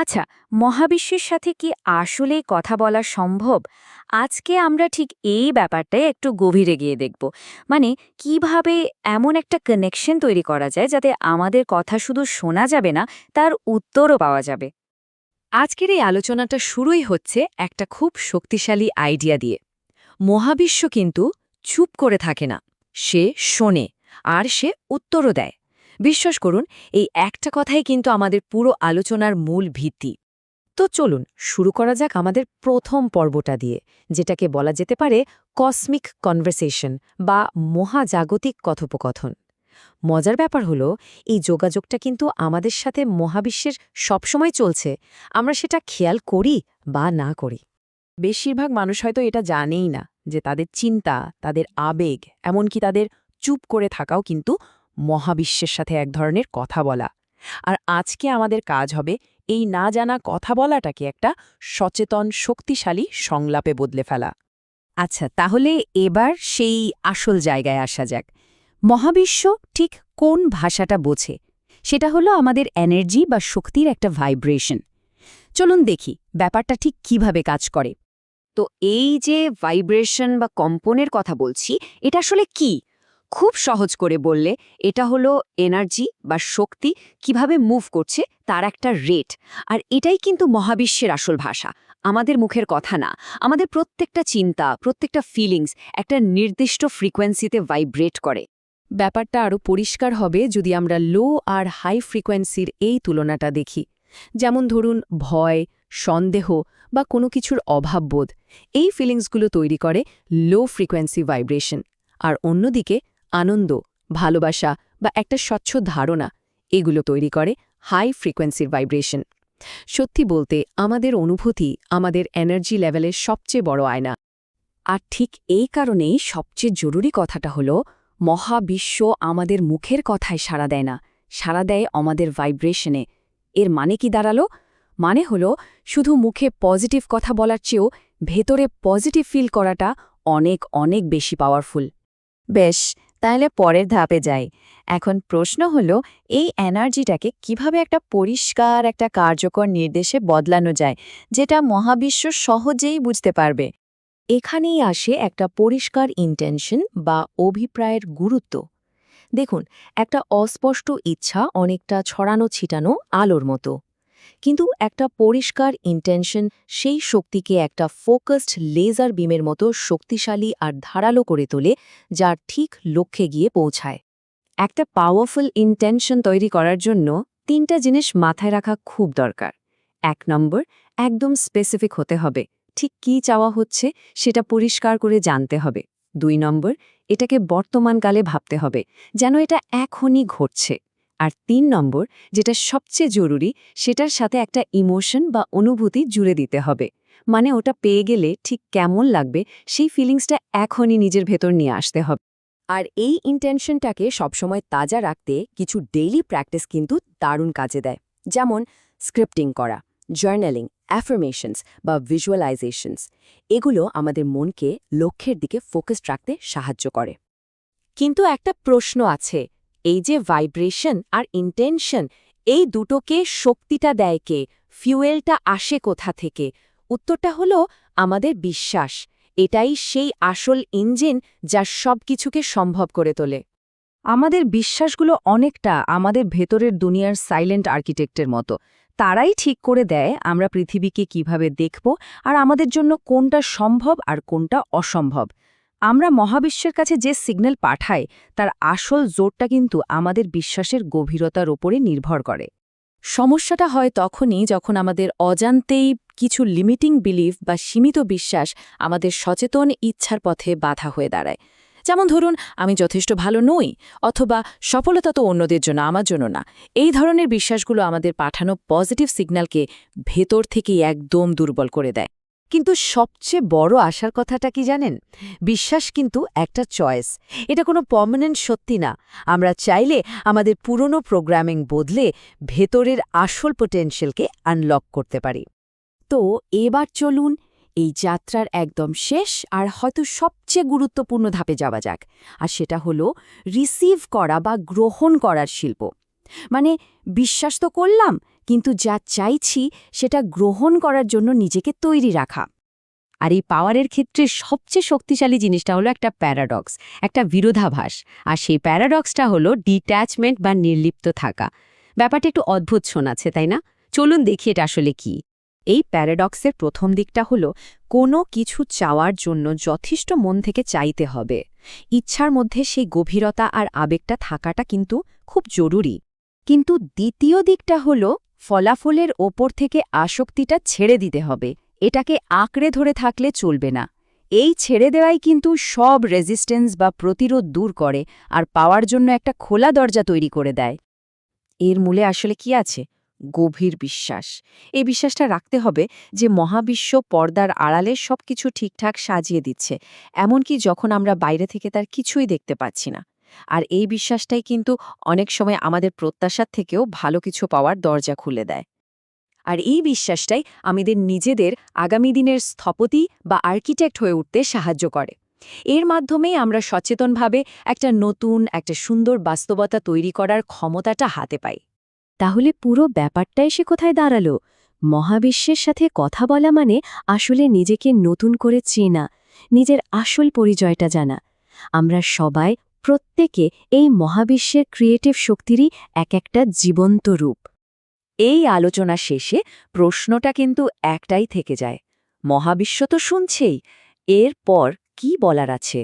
আচ্ছা মহাবিশ্বের সাথে কি আসলেই কথা বলা সম্ভব? আজকে আমরা ঠিক এই ব্যাপারটাই একটু গভীরে গিয়ে দেখব। মানে কীভাবে এমন একটা কানেকশন তৈরি করা যায় যাতে আমাদের কথা শুধু শোনা যাবে না, তার উত্তরও পাওয়া যাবে? আজকের এই আলোচনাটা শুরুই হচ্ছে একটা খুব শক্তিশালী আইডিয়া দিয়ে। মহাবিশ্ব কিন্তু চুপ করে থাকে না। সে শোনে, আর সে উত্তরও দেয়। বিশ্বাস করুন, এই একটা কথাই কিন্তু আমাদের পুরো আলোচনার মূল ভিত্তি। তো চলুন, শুরু করা যাক আমাদের প্রথম পর্বটা দিয়ে, যেটাকে বলা যেতে পারে কসমিক কনভারসেশন বা মহাজাগতিক কথোপকথন। মজার ব্যাপার হলো, এই যোগাযোগটা কিন্তু আমাদের সাথে মহাবিশ্বের সবসময় চলছে, আমরা সেটা খেয়াল করি বা না করি। বেশিরভাগ মানুষ হয়তো এটা জানেই না যে তাদের চিন্তা, তাদের আবেগ, এমনকি তাদের চুপ করে থাকাও কিন্তু মহাবিশ্বের সাথে এক ধরনের কথা বলা। আর আজকে আমাদের কাজ হবে এই না জানা কথা বলাটাকে একটা সচেতন, শক্তিশালী সংলাপে বদলে ফেলা। আচ্ছা তাহলে এবার সেই আসল জায়গায় আসা যাক। মহাবিশ্ব ঠিক কোন ভাষাটা বোঝে? সেটা হলো আমাদের এনার্জি বা শক্তির একটা ভাইব্রেশন চলুন দেখি ব্যাপারটা ঠিক কীভাবে কাজ করে। তো এই যে ভাইব্রেশন বা কম্পনের কথা বলছি, এটা আসলে কি? খুব সহজ করে বললে, এটা হলো এনার্জি বা শক্তি কীভাবে মুভ করছে তার একটা রেট আর এটাই কিন্তু মহাবিশ্বের আসল ভাষা। আমাদের মুখের কথা না। আমাদের প্রত্যেকটা চিন্তা, প্রত্যেকটা ফিলিংস একটা নির্দিষ্ট ফ্রিকোয়েন্সিতে ভাইব্রেট করে। ব্যাপারটা আরও পরিষ্কার হবে যদি আমরা লো আর হাই ফ্রিকোয়েন্সির এই তুলনাটা দেখি। যেমন ধরুন, ভয়, সন্দেহ বা কোনো কিছুর অভাববোধ। এই ফিলিংসগুলো তৈরি করে লো ফ্রিকোয়েন্সি ভাইব্রেশন আর অন্যদিকে আনন্দ, ভালোবাসা বা একটা স্বচ্ছ ধারণা, এগুলো তৈরি করে হাই ফ্রিকোয়েন্সির ভাইব্রেশন সত্যি বলতে, আমাদের অনুভূতি আমাদের এনার্জি লেভেলের সবচেয়ে বড় আয়না। আর ঠিক এই কারণেই সবচেয়ে জরুরি কথাটা হলো, মহাবিশ্ব আমাদের মুখের কথায় সাড়া দেয় না, সাড়া দেয় আমাদের ভাইব্রেশনে এর মানে কি দাঁড়াল? মানে হলো, শুধু মুখে পজিটিভ কথা বলার চেয়েও ভেতরে পজিটিভ ফিল করাটা অনেক অনেক বেশি পাওয়ারফুল বেশ তাহলে পরের ধাপে যাই। এখন প্রশ্ন হলো, এই এনার্জিটাকে কীভাবে একটা পরিষ্কার, একটা কার্যকর নির্দেশে বদলানো যায়, যেটা মহাবিশ্ব সহজেই বুঝতে পারবে? এখানেই আসে একটা পরিষ্কার ইন্টেনশন বা অভিপ্রায়ের গুরুত্ব। দেখুন, একটা অস্পষ্ট ইচ্ছা অনেকটা ছড়ানো ছিটানো আলোর মতো। কিন্তু একটা পরিষ্কার ইন্টেনশন সেই শক্তিকে একটা ফোকাসড লেজার বিমের মতো শক্তিশালী আর ধারালো করে তোলে, যার ঠিক লক্ষ্যে গিয়ে পৌঁছায়। একটা পাওয়ারফুল ইন্টেনশন তৈরি করার জন্য তিনটা জিনিস মাথায় রাখা খুব দরকার। এক নম্বর, একদম স্পেসিফিক হতে হবে। ঠিক কী চাওয়া হচ্ছে সেটা পরিষ্কার করে জানতে হবে। দুই নম্বর, এটাকে বর্তমানকালে ভাবতে হবে, যেন এটা এখনই ঘটছে। আর তিন নম্বর, যেটা সবচেয়ে জরুরি, সেটার সাথে একটা ইমোশন বা অনুভূতি জুড়ে দিতে হবে। মানে ওটা পেয়ে গেলে ঠিক কেমন লাগবে, সেই ফিলিংসটা এখনই নিজের ভেতর নিয়ে আসতে হবে। আর এই ইন্টেনশনটাকে সবসময় তাজা রাখতে কিছু ডেইলি প্র্যাকটিস কিন্তু দারুণ কাজে দেয়। যেমন স্ক্রিপ্টিং করা জার্নালিং অ্যাফার্মেশনস বা ভিজুয়ালাইজেশনস এগুলো আমাদের মনকে লক্ষ্যের দিকে ফোকাসড রাখতে সাহায্য করে। কিন্তু একটা প্রশ্ন আছে এই যে ভাইব্রেশন আর ইন্টেনশন এই দুটোকে শক্তিটা দেয় কে? ফিউয়েলটা আসে কোথা থেকে? উত্তরটা হলো আমাদের বিশ্বাস। এটাই সেই আসল ইঞ্জিন যা সব কিছুকে সম্ভব করে তোলে। আমাদের বিশ্বাসগুলো অনেকটা আমাদের ভেতরের দুনিয়ার সাইলেন্ট আর্কিটেক্টের মতো। তারাই ঠিক করে দেয় আমরা পৃথিবীকে কীভাবে দেখব আর আমাদের জন্য কোনটা সম্ভব আর কোনটা অসম্ভব। আমরা মহাবিশ্বের কাছে যে সিগন্যাল পাঠাই, তার আসল জোরটা কিন্তু আমাদের বিশ্বাসের গভীরতার ওপরে নির্ভর করে। সমস্যাটা হয় তখনই যখন আমাদের অজান্তেই কিছু লিমিটিং বিলিফ বা সীমিত বিশ্বাস আমাদের সচেতন ইচ্ছার পথে বাধা হয়ে দাঁড়ায়। যেমন ধরুন, আমি যথেষ্ট ভালো নই, অথবা সফলতা তো অন্যদের জন্য, আমার জন্য না। এই ধরনের বিশ্বাসগুলো আমাদের পাঠানো পজিটিভ সিগন্যালকে ভেতর থেকেই একদম দুর্বল করে দেয়। কিন্তু সবচেয়ে বড় আশার কথাটা কি জানেন? বিশ্বাস কিন্তু একটা চয়েস এটা কোনো পার্মানেন্ট সত্যি না। আমরা চাইলে আমাদের পুরনো প্রোগ্রামিং বদলে ভেতরের আসল পোটেনশিয়ালকে আনলক করতে পারি। তো এবার চলুন এই যাত্রার একদম শেষ আর হয়তো সবচেয়ে গুরুত্বপূর্ণ ধাপে যাওয়া যাক। আর সেটা হলো রিসিভ করা বা গ্রহণ করার শিল্প। মানে বিশ্বাস তো করলাম কিন্তু যা চাইছি সেটা গ্রহণ করার জন্য নিজেকে তৈরি রাখা। আর এই পাওয়ারের ক্ষেত্রে সবচেয়ে শক্তিশালী জিনিসটা হলো একটা প্যারাডক্স, একটা বিরোধাভাস। আর সেই প্যারাডক্সটা হলো ডিট্যাচমেন্ট বা নির্লিপ্ত থাকা। ব্যাপারটা একটু অদ্ভুত শোনাচ্ছে, তাই না? চলুন দেখি এটা আসলে কি। এই প্যারাডক্সের প্রথম দিকটা হল, কোনো কিছু চাওয়ার জন্য যথেষ্ট মন থেকে চাইতে হবে। ইচ্ছার মধ্যে সেই গভীরতা আর আবেগটা থাকাটা কিন্তু খুব জরুরি। কিন্তু দ্বিতীয় দিকটা হল ফলাফলের ওপর থেকে আসক্তিটা ছেড়ে দিতে হবে। এটাকে আঁকড়ে ধরে থাকলে চলবে না। এই ছেড়ে দেওয়াই কিন্তু সব রেজিস্ট্যান্স বা প্রতিরোধ দূর করে আর পাওয়ার জন্য একটা খোলা দরজা তৈরি করে দেয়। এর মূলে আসলে কি আছে? গভীর বিশ্বাস। এই বিশ্বাসটা রাখতে হবে যে মহাবিশ্ব পর্দার আড়ালে সবকিছু ঠিকঠাক সাজিয়ে দিচ্ছে, এমনকি যখন আমরা বাইরে থেকে তার কিছুই দেখতে পাচ্ছি না। আর এই বিশ্বাসটাই কিন্তু অনেক সময় আমাদের প্রত্যাশার থেকেও ভালো কিছু পাওয়ার দরজা খুলে দেয়। আর এই বিশ্বাসটাই আমাদের নিজেদের আগামী দিনের স্থপতি বা আর্কিটেক্ট হয়ে উঠতে সাহায্য করে। এর মাধ্যমেই আমরা সচেতনভাবে একটা নতুন, একটা সুন্দর বাস্তবতা তৈরি করার ক্ষমতাটা হাতে পাই। তাহলে পুরো ব্যাপারটা এসে কোথায় দাঁড়াল? মহাবিশ্বের সাথে কথা বলা মানে আসলে নিজেকে নতুন করে চেনা, নিজের আসল পরিচয়টা জানা। আমরা সবাই প্রত্যেকে এই মহাবিশ্বের ক্রিয়েটিভ শক্তিরই এক একটা জীবন্ত রূপ। এই আলোচনা শেষে প্রশ্নটা কিন্তু একটাই থেকে যায়, মহাবিশ্ব তো শুনছেই, এর পর কি বলার আছে?